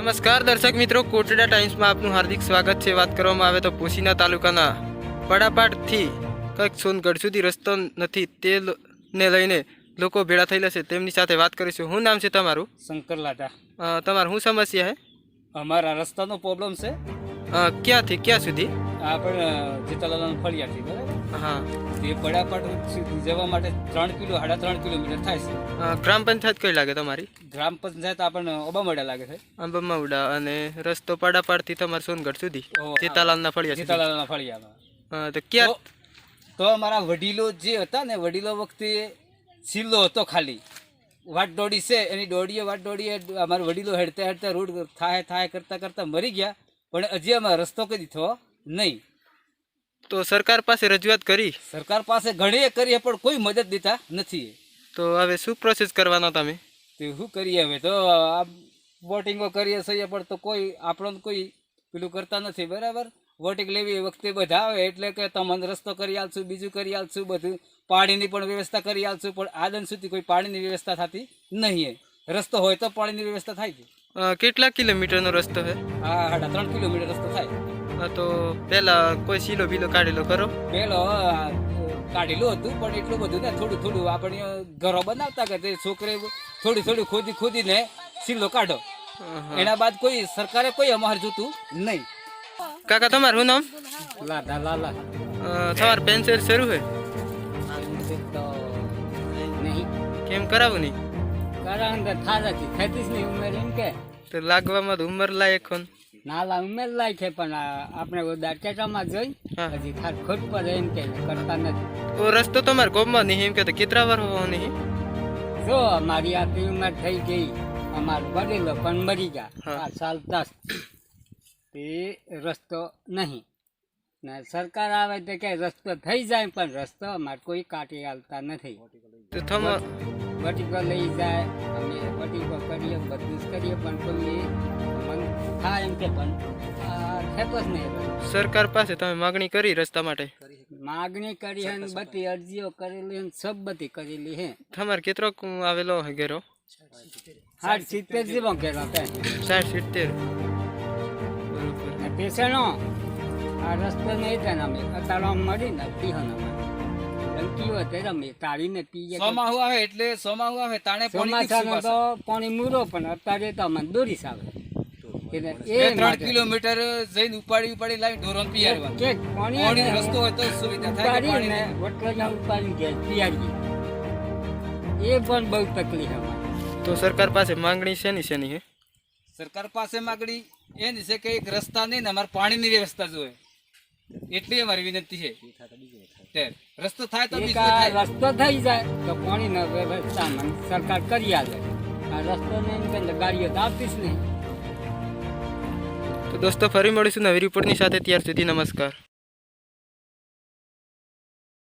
નમસ્કાર દર્શક મિત્રો. કોટડા ટાઈમ્સમાં આપનું હાર્દિક સ્વાગત છે. વાત કરવામાં આવે તો પોશીના તાલુકાના પડાપાડથી કંઈક સોનગઢ સુધી રસ્તો નથી તે ને લઈને લોકો ભેળા થયેલા છે. તેમની સાથે વાત કરીશું. શું નામ છે તમારું? શંકર લાટા તમારું શું સમસ્યા છે અમારા રસ્તાનો પ્રોબ્લેમ છે. ક્યાંથી? ક્યાં સુધી? આપણે જેતાલાલ ફળિયાથી બરાબર? હા. એ પડાપડ જવા માટે ત્રણ કિલો સાડા ત્રણ કિલોમીટર થાય છે. ગ્રામ પંચાયત કઈ લાગે તમારી? ગ્રામ પંચાયત આપણને ઓબામડા લાગે છે. આંબામાવડા અને રસ્તો પડાપાડથી તમારે સોનગઢ સુધી ઓહો, જેતાલાલના ફળિયા સુધી. જેતાલાલના ફળિયામાં. તો ક્યાં તો- તો અમારા વડીલો જે હતા ને વડીલો વખતે સિલ્લો હતો ખાલી. વાટ દોડી છે એની દોડીએ વાટ દોડીએ અમારા વડીલો હેડતા હેડતા રોડ થાય થાય કરતા કરતા મરી ગયા પણ હજી અમારો રસ્તો કદી થયો નહીં. તો સરકાર પાસે રજૂઆત કરી? સરકાર પાસે ઘણી કરીએ પણ કોઈ મદદ દેતા નથી તો હવે શું પ્રોસેસ કરવાના તમે? તે શું કરીએ હવે? તો આ વોટિંગો કરીએ છીએ પણ તો કોઈ આપણને કોઈ પેલું કરતા નથી બરાબર? વોટિંગ લેવી વખતે બધા આવે એટલે કે તમને રસ્તો કરી આલશું બીજું કરી આલશું બધું પાણીની પણ વ્યવસ્થા કરી આલશું પણ આદન સુધી કોઈ પાણીની વ્યવસ્થા થતી નહીં રસ્તો હોય તો પાણીની વ્યવસ્થા થાય છે. કેટલા કિલોમીટરનો રસ્તો છે આ સાડા ત્રણ કિલોમીટર રસ્તો થાય. હા તો પેલા કોઈ સીલો બીલો કાઢેલો કરો પેલો કાઢેલું હતું પણ એટલું બધું ને થોડું થોડું આપણે ઘરો બનાવતા કે છોકરે થોડી થોડી ખોદી ખોદીને સીલો કાઢો. એના બાદ કોઈ સરકારે કોઈ અમાર જોતું નહીં. કાકા તમારું નામ? લાલા લાલા. તમારું પેન્સર શરૂ હોય નહીં. કેમ કરાવું નહીં? કરાવું થારાથી થતી નહીં ઉંમર એમ કે. તો લાગવામાં ઉંમર લાયક હોન. નાલા ઉંમર લાય છે પણ આપણે બધા ટેટામાં જોઈ. હજી ખાસ ખોટ પર એમ કે કરતા નથી. તો રસ્તો તમારે કોમમાં નહીં એમ કે તો કેટલા વાર હોવો નહીં? જો અમારી આટલી ઉંમર થઈ ગઈ. અમાર વડીલો પણ મરી ગયા. આ ચાલતા દસ તે રસ્તો નહીં. ને સરકાર આવે તો કે રસ્તો થઈ જાય પણ રસ્તો અમારે કોઈ કાઢી આવતા નથી. તો વટીકો લઈ જાય અમે વટીકો કરીએ બધું જ કરીએ પણ કોઈ થાય એમ કે પણ. થતો જ નહીં સરકાર પાસે તમે માગણી કરી રસ્તા માટે? માગણી કરી હે બધી અરજીઓ કરેલી હે સબ બધી કરેલી હે. તમારે કેટલો આવેલો હે ઘેરો? સાઠ સિત્તેર જેવો ઘેરો સાઠ સિત્તેર. પેશેનો ને આ રસ્તો નહીં ને અમે અત્યારે મળી ને પીહન આવે એટલે સોમાહુ આવે તાણે પાણી મૂરો પણ અત્યારે તો અમને દોરીસ આવે. બે એ ત્રણ કિલોમીટર જઈને ઉપાડી ઉપાડી લાવી ઢોરણ પીયાડવા પાણી રસ્તો હોય તો સુવિધા થાય પીયાડીએ એ પણ બહુ તકલીફ અમારે. તો સરકાર પાસે માંગણી શેની શેની હે? સરકાર પાસે માગણી એ છે કે એક રસ્તા નહીં ને અમારે પાણીની વ્યવસ્થા જોઈએ. એટલી અમારી વિનંતી છે. રસ્તો થાય તો રસ્તો થઈ જાય તો પાણીનો વ્યવસ્થા સરકાર કરી આવે આ રસ્તો નહીં ને ગાડીઓ તો આવતી જ નહીં. તો દોસ્તો ફરી મળીશું નવી રિપોર્ટની સાથે. ત્યાર સુધી નમસ્કાર.